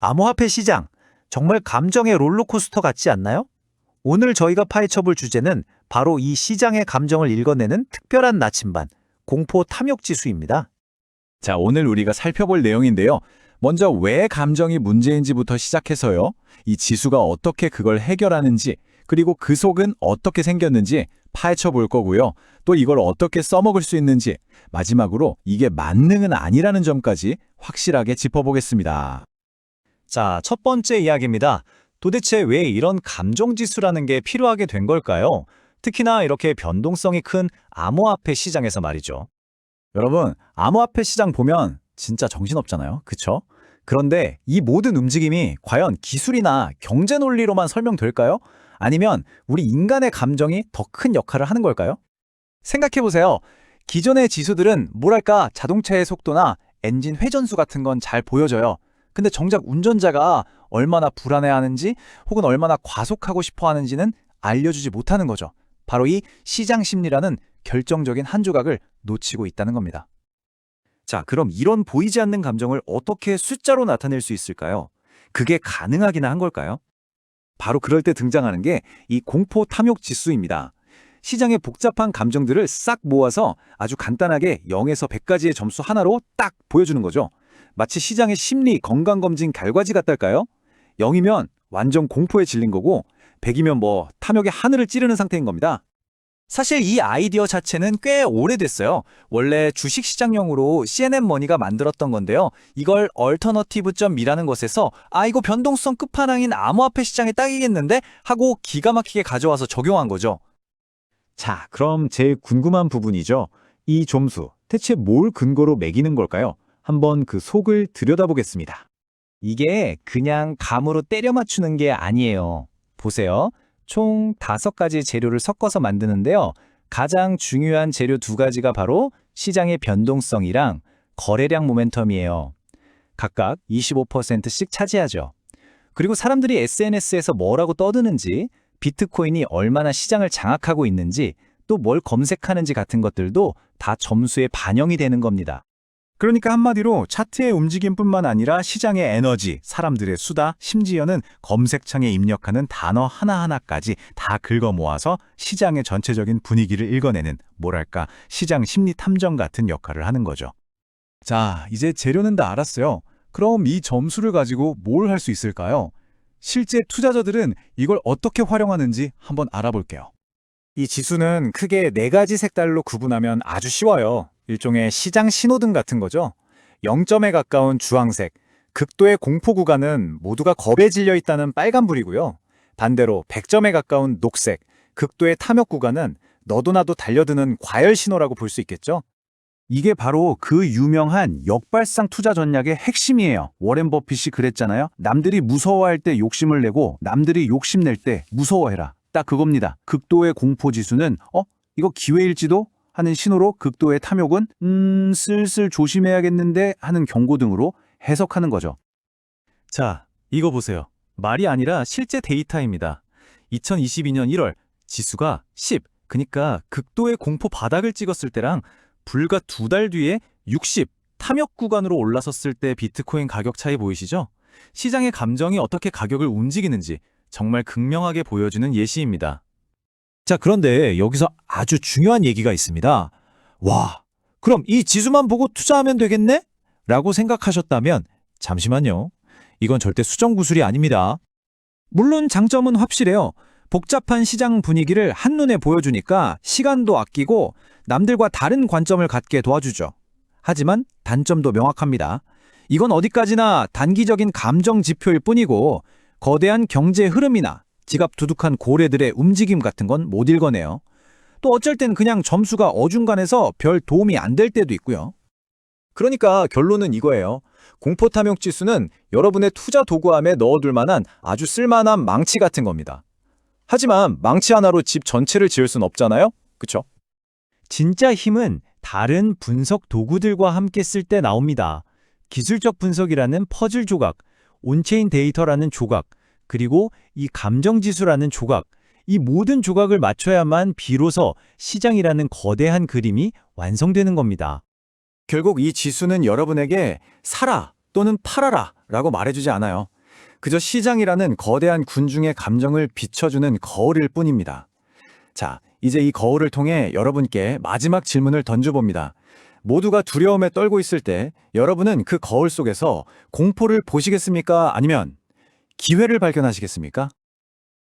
암호화폐 시장, 정말 감정의 롤러코스터 같지 않나요? 오늘 저희가 파헤쳐볼 주제는 바로 이 시장의 감정을 읽어내는 특별한 나침반, 공포 탐욕 지수입니다. 자, 오늘 우리가 살펴볼 내용인데요. 먼저 왜 감정이 문제인지부터 시작해서요. 이 지수가 어떻게 그걸 해결하는지, 그리고 그 속은 어떻게 생겼는지 파헤쳐 볼 거고요. 또 이걸 어떻게 써먹을 수 있는지, 마지막으로 이게 만능은 아니라는 점까지 확실하게 짚어보겠습니다. 자, 첫 번째 이야기입니다. 도대체 왜 이런 감정 지수라는 게 필요하게 된 걸까요? 특히나 이렇게 변동성이 큰 암호화폐 시장에서 말이죠. 여러분, 암호화폐 시장 보면 진짜 정신없잖아요. 그쵸? 그런데 이 모든 움직임이 과연 기술이나 경제 논리로만 설명될까요? 아니면 우리 인간의 감정이 더 큰 역할을 하는 걸까요? 생각해보세요. 기존의 지수들은 뭐랄까 자동차의 속도나 엔진 회전수 같은 건 잘 보여져요. 근데 정작 운전자가 얼마나 불안해하는지 혹은 얼마나 과속하고 싶어 하는지는 알려주지 못하는 거죠. 바로 이 시장 심리라는 결정적인 한 조각을 놓치고 있다는 겁니다. 자, 그럼 이런 보이지 않는 감정을 어떻게 숫자로 나타낼 수 있을까요? 그게 가능하기나 한 걸까요? 바로 그럴 때 등장하는 게 이 공포 탐욕 지수입니다. 시장의 복잡한 감정들을 싹 모아서 아주 간단하게 0에서 100까지의 점수 하나로 딱 보여주는 거죠. 마치 시장의 심리 건강검진 결과지 같달까요? 0이면 완전 공포에 질린 거고 100이면 뭐 탐욕의 하늘을 찌르는 상태인 겁니다. 사실 이 아이디어 자체는 꽤 오래됐어요. 원래 주식시장용으로 CNN머니가 만들었던 건데요. 이걸 얼터너티브.미라는 것에서 아 이거 변동성 끝판왕인 암호화폐 시장에 딱이겠는데 하고 기가 막히게 가져와서 적용한 거죠. 자, 그럼 제일 궁금한 부분이죠. 이 점수 대체 뭘 근거로 매기는 걸까요? 한번 그 속을 들여다보겠습니다. 이게 그냥 감으로 때려 맞추는 게 아니에요. 보세요. 총 다섯 가지 재료를 섞어서 만드는데요. 가장 중요한 재료 두 가지가 바로 시장의 변동성이랑 거래량 모멘텀이에요. 각각 25%씩 차지하죠. 그리고 사람들이 SNS에서 뭐라고 떠드는지, 비트코인이 얼마나 시장을 장악하고 있는지, 또 뭘 검색하는지 같은 것들도 다 점수에 반영이 되는 겁니다. 그러니까 한마디로 차트의 움직임뿐만 아니라 시장의 에너지, 사람들의 수다, 심지어는 검색창에 입력하는 단어 하나하나까지 다 긁어 모아서 시장의 전체적인 분위기를 읽어내는 뭐랄까 시장 심리 탐정 같은 역할을 하는 거죠. 자, 이제 재료는 다 알았어요. 그럼 이 점수를 가지고 뭘 할 수 있을까요? 실제 투자자들은 이걸 어떻게 활용하는지 한번 알아볼게요. 이 지수는 크게 네 가지 색깔로 구분하면 아주 쉬워요. 일종의 시장 신호등 같은 거죠. 0점에 가까운 주황색, 극도의 공포 구간은 모두가 겁에 질려 있다는 빨간불이고요. 반대로 100점에 가까운 녹색, 극도의 탐욕 구간은 너도 나도 달려드는 과열 신호라고 볼 수 있겠죠. 이게 바로 그 유명한 역발상 투자 전략의 핵심이에요. 워렌 버핏이 그랬잖아요. 남들이 무서워할 때 욕심을 내고 남들이 욕심낼 때 무서워해라. 딱 그겁니다. 극도의 공포 지수는 어? 이거 기회일지도 하는 신호로 극도의 탐욕은 음, 슬슬 조심해야겠는데 하는 경고 등으로 해석하는 거죠. 자, 이거 보세요. 말이 아니라 실제 데이터입니다. 2022년 1월 지수가 10, 그니까 극도의 공포 바닥을 찍었을 때랑 불과 두 달 뒤에 60, 탐욕 구간으로 올라섰을 때 비트코인 가격 차이 보이시죠? 시장의 감정이 어떻게 가격을 움직이는지 정말 극명하게 보여주는 예시입니다. 자, 그런데 여기서 아주 중요한 얘기가 있습니다. 와, 그럼 이 지수만 보고 투자하면 되겠네? 라고 생각하셨다면 잠시만요. 이건 절대 수정 구술이 아닙니다. 물론 장점은 확실해요. 복잡한 시장 분위기를 한눈에 보여주니까 시간도 아끼고 남들과 다른 관점을 갖게 도와주죠. 하지만 단점도 명확합니다. 이건 어디까지나 단기적인 감정 지표일 뿐이고 거대한 경제 흐름이나 지갑 두둑한 고래들의 움직임 같은 건 못 읽어내요. 또 어쩔 땐 그냥 점수가 어중간해서 별 도움이 안 될 때도 있고요. 그러니까 결론은 이거예요. 공포 탐욕 지수는 여러분의 투자 도구함에 넣어둘 만한 아주 쓸만한 망치 같은 겁니다. 하지만 망치 하나로 집 전체를 지을 순 없잖아요? 그쵸? 진짜 힘은 다른 분석 도구들과 함께 쓸 때 나옵니다. 기술적 분석이라는 퍼즐 조각, 온체인 데이터라는 조각, 그리고 이 감정지수라는 조각, 이 모든 조각을 맞춰야만 비로소 시장이라는 거대한 그림이 완성되는 겁니다. 결국 이 지수는 여러분에게 사라 또는 팔아라 라고 말해주지 않아요. 그저 시장이라는 거대한 군중의 감정을 비춰주는 거울일 뿐입니다. 자, 이제 이 거울을 통해 여러분께 마지막 질문을 던져봅니다. 모두가 두려움에 떨고 있을 때 여러분은 그 거울 속에서 공포를 보시겠습니까? 아니면 기회를 발견하시겠습니까?